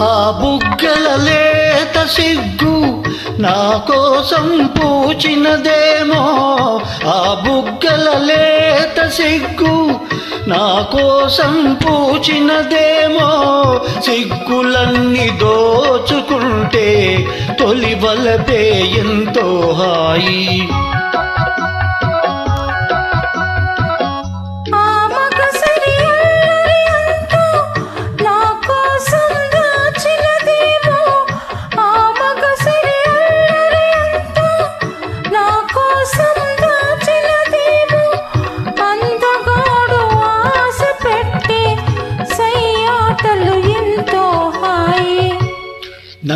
ఆ బుగ్గల లేత సిగ్గు నా కోసం పూచినదేమో. ఆ బుగ్గల లేత సిగ్గు నా కోసం పూచినదేమో. సిగ్గులన్నీ దోచుకుంటే తొలి వలదే ఎంతో హాయి.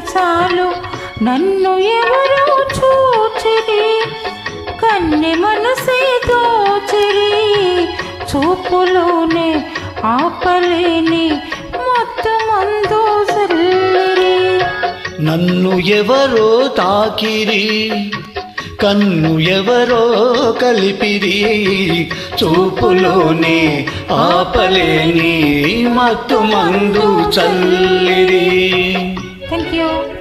చాలు. నన్ను ఎవరో చూచిరి. కన్నె మనసే దోచిరి. చూపులోనే ఆపలేని మొత్తం మందు సల్లిరి. నన్ను ఎవరో తాకిరి. కన్ను ఎవరో కలిపిరి. చూపులోనే ఆపలేని మత్తు మందు చల్లిరి. Thank you.